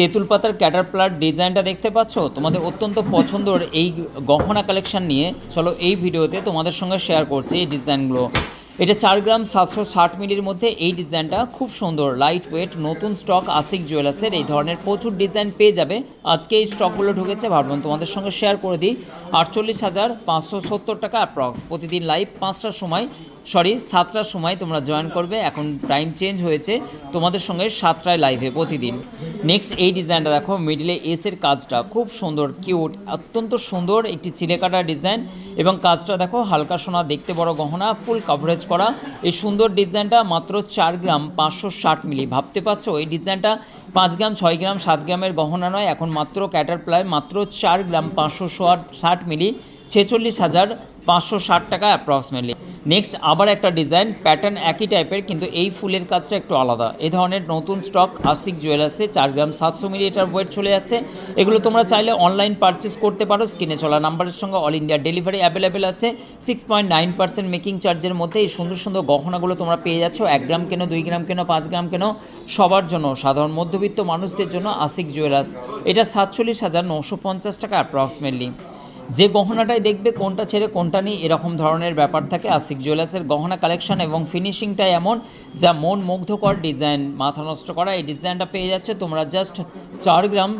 তেঁতুল পাতার ক্যাটারপ্লার ডিজাইনটা দেখতে পাচ্ছ? তোমাদের অত্যন্ত পছন্দের এই গহনা কালেকশন নিয়ে চলো এই ভিডিওতে তোমাদের সঙ্গে শেয়ার করছি এই ডিজাইনগুলো এটা চার গ্রাম সাতশো ষাট মিলির মধ্যে এই ডিজাইনটা খুব সুন্দর লাইট ওয়েট নতুন স্টক আসিক জুয়েলার্সের এই ধরনের প্রচুর ডিজাইন পেয়ে যাবে। আজকে এই স্টকগুলো ঢুকেছে ভাবলাম তোমাদের সঙ্গে শেয়ার করে দিই। আটচল্লিশ হাজার পাঁচশো সত্তর টাকা অ্যাপ্রক্স প্রতিদিন লাইভ পাঁচটার সময় সরি সাতটার সময় তোমরা জয়েন করবে। এখন টাইম চেঞ্জ হয়েছে, তোমাদের সঙ্গে সাতটায় লাইভে প্রতিদিন। নেক্সট এই ডিজাইনটা দেখো মিডিলে এসের কাজটা খুব সুন্দর কিউট অত্যন্ত সুন্দর একটি চিলে কাটা ডিজাইন এবং কাজটা দেখো, হালকা সোনা, দেখতে বড় গহনা ফুল কভারেজ করা। এই সুন্দর ডিজাইনটা মাত্র চার গ্রাম, পাঁচশো ষাট মিলি। ভাবতে পারছ? এই ডিজাইনটা পাঁচ গ্রাম, ছয় গ্রাম, সাত গ্রামের গহনা নয়, এখন মাত্র ক্যাটার ক্যাটারপ্লাই মাত্র চার গ্রাম, পাঁচশো ষাট মিলি, ছেচল্লিশ হাজার পাঁচশো ষাট টাকা অ্যাপ্রক্সিমেটলি নেক্সট আবার একটা ডিজাইন প্যাটার্ন একই টাইপের কিন্তু এই ফুলের কাজটা একটু আলাদা। এই ধরনের নতুন স্টক আশিক জুয়েলার্সে চার গ্রাম সাতশো মিলি এটার ওয়েট চলে যাচ্ছে। এগুলো তোমরা চাইলে অনলাইন পারচেস করতে পারো। স্ক্রিনে চলা নাম্বারের সঙ্গে অল ইন্ডিয়া ডেলিভারি অ্যাভেলেবেল আছে। Six point nine percent making চার্জের মধ্যে এই সুন্দর সুন্দর গহনাগুলো তোমরা পেয়ে যাচ্ছ। এক গ্রাম কেন, দুই গ্রাম কেন, পাঁচ গ্রাম কেন, সবার জন্য। সাধারণ মধ্যবিত্ত মানুষদের জন্য আশিক জুয়েলার্স এটা সাতচল্লিশ হাজার নশো পঞ্চাশ টাকা অ্যাপ্রক্সিমেটলি যে গহনাটাই দেখবে, কোনটা ছেড়ে কোনটা নেই, এরকম ধরনের ব্যাপার থাকে। আশিক জুয়েলার্সের গহনা কালেকশন এবং ফিনিশিংটা এমন যা মন মুগ্ধকর ডিজাইন মাথা নষ্ট করা। এই ডিজাইনটা পেয়ে যাচ্ছে তোমরা জাস্ট চার গ্রাম